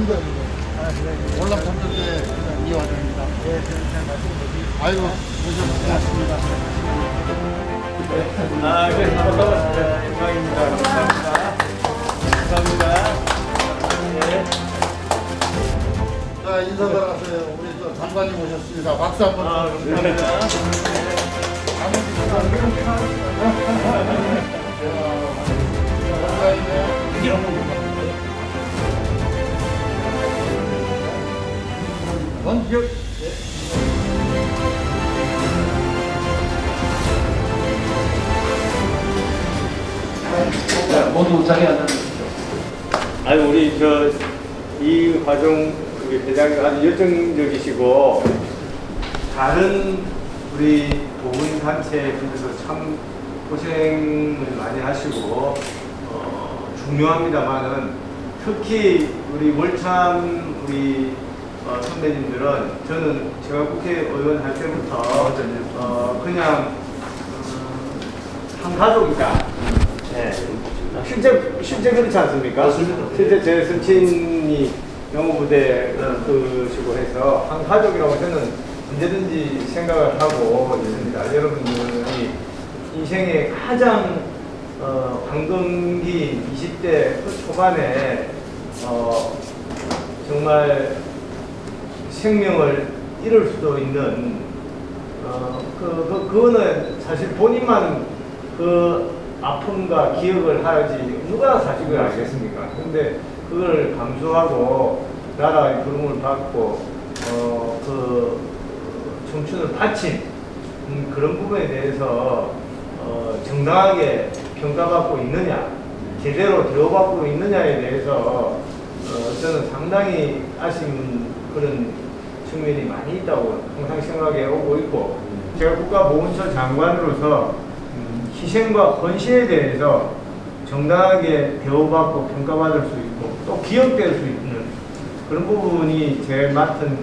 전도 월남 전도대 이화정입니다. 아이고 고생하셨습니다. 아, 네, 반갑습니다. 감사합니다. 감사합니다. 네. 자 인사 들어가세요. 우리 또 장관님 오셨습니다. 박수 한번 아, 주세요. 감사합니다. 원기혁 모두 자리 앉아주십시오. 아니, 우리 저, 이 과정, 우리 대장님 아주 열정적이시고, 다른 우리 보훈 단체 분들도 참 고생을 많이 하시고, 어, 중요합니다만은, 특히 우리 월참 우리 어, 선배님들은 저는 제가 국회의원 할 때부터 어, 그냥 어, 한 가족이다. 네. 실제 실제 그렇지 않습니까? 맞습니다. 실제 제 선친이 영호부대 그시고 해서 한 가족이라고 저는 언제든지 생각을 하고 있습니다. 여러분들이 인생의 가장 어, 황금기 20대 그 초반에 어, 정말 생명을 잃을 수도 있는 어, 그, 그, 그 거는 사실 본인만 그 아픔과 기억을 하지 누가 사실 그걸 알겠습니까? 근데 그걸 감수하고 나라의 부름을 받고 어, 그 청춘을 바친 음, 그런 부분에 대해서 어, 정당하게 평가받고 있느냐, 제대로 대우받고 있느냐에 대해서 어, 저는 상당히 아쉬운 그런 측면이 많이 있다고 항상 생각해 오고 있고 제가 국가보훈처 장관으로서 음, 희생과 헌신에 대해서 정당하게 대우받고 평가받을 수 있고 또 기억될 수 있는 그런 부분이 제 맡은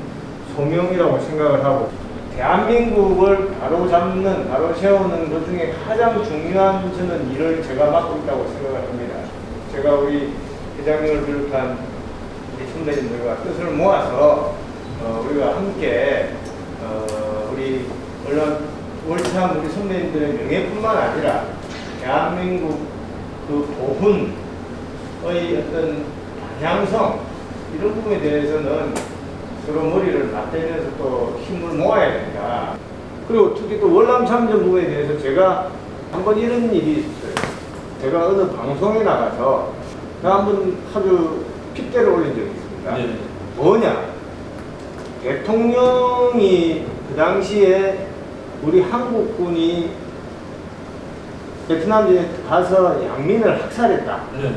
소명이라고 생각을 하고 대한민국을 바로 잡는, 바로 세우는 것 중에 가장 중요한 저는 일을 제가 맡고 있다고 생각을 합니다. 제가 우리 회장님을 비롯한 우리 선배님들과 뜻을 모아서 어, 우리가 함께 어, 우리 물론 월참 우리 선배님들의 명예뿐만 아니라 대한민국 그 보훈의 어떤 방향성 이런 부분에 대해서는 서로 머리를 맞대면서 또 힘을 모아야 된다. 그리고 특히 또 월남 참전 부분에 대해서 제가 한번 이런 일이 있었어요. 제가 어느 방송에 나가서 나 한번 아주 핏대를 올린 적이 있습니다. 네. 뭐냐? 대통령이 그 당시에 우리 한국군이 베트남에 가서 양민을 학살했다. 네.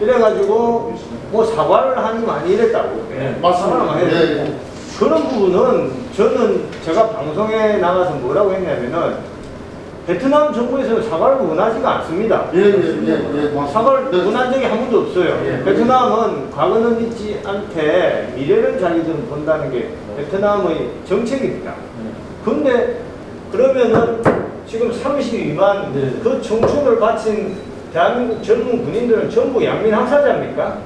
이래가지고 뭐 사과를 하니 많이 이랬다고. 네, 맞습니다. 이랬고. 예. 그런 부분은 저는 제가 방송에 나가서 뭐라고 했냐면은 베트남 정부에서 사과를 원하지가 않습니다. 예, 예, 예, 예, 맞습니다. 사과를 네. 원한 적이 한 번도 없어요. 예. 베트남은 과거는 잊지 않되 미래를 자기들은 본다는 게 베트남의 정책입니다. 근데 그러면은 지금 32만 네. 그 청춘을 바친 대한민국 젊은 군인들은 전부 양민 학살자입니까?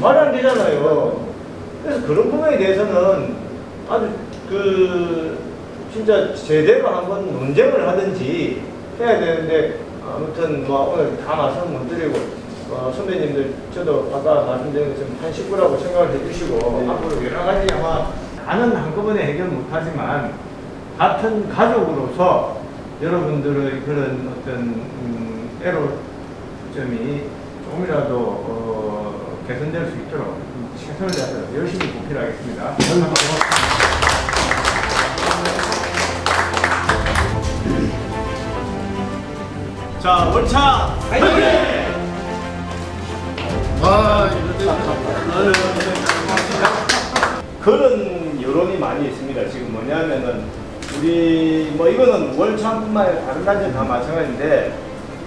말이 안 되잖아요. 그래서 그런 부분에 대해서는 아주 그 진짜 제대로 한번 논쟁을 하든지 해야 되는데 아무튼 뭐 오늘 다 말씀 못 드리고 어, 선배님들 저도 아까 말씀드린 것처럼 한 식구라고 생각을 해주시고 네. 앞으로 여러 가지 아마 다는 한꺼번에 해결 못하지만 같은 가족으로서 여러분들의 그런 어떤 음, 애로점이 조금이라도 어, 개선될 수 있도록 최선을 다해서 열심히 보필하겠습니다. 자, 월차! 아, 이럴 그런 여론이 많이 있습니다. 지금 뭐냐면은 우리 뭐 이거는 월참뿐만 아니라 다른 단체 다 마찬가지인데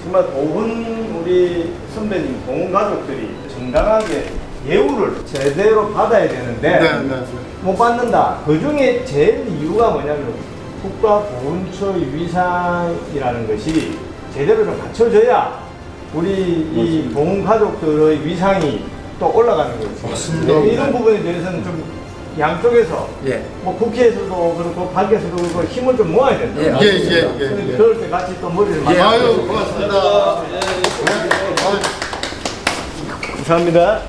정말 보훈 우리 선배님 보훈 가족들이 정당하게 예우를 제대로 받아야 되는데 네, 네, 네. 못 받는다. 그 중에 제일 이유가 뭐냐면 국가보훈처의 위상이라는 것이 제대로 좀 갖춰져야 우리 이 보훈 가족들의 위상이 또 올라가는 거죠. 맞습니다. 네, 이런 부분에 대해서는 좀 양쪽에서 예. 뭐 국회에서도 그렇고 밖에서도 그렇고 힘을 좀 모아야 된다. 예, 예, 예, 예, 예. 그럴 때 같이 또 머리를 맞 아유, 고맙습니다. 네, 아유. 감사합니다.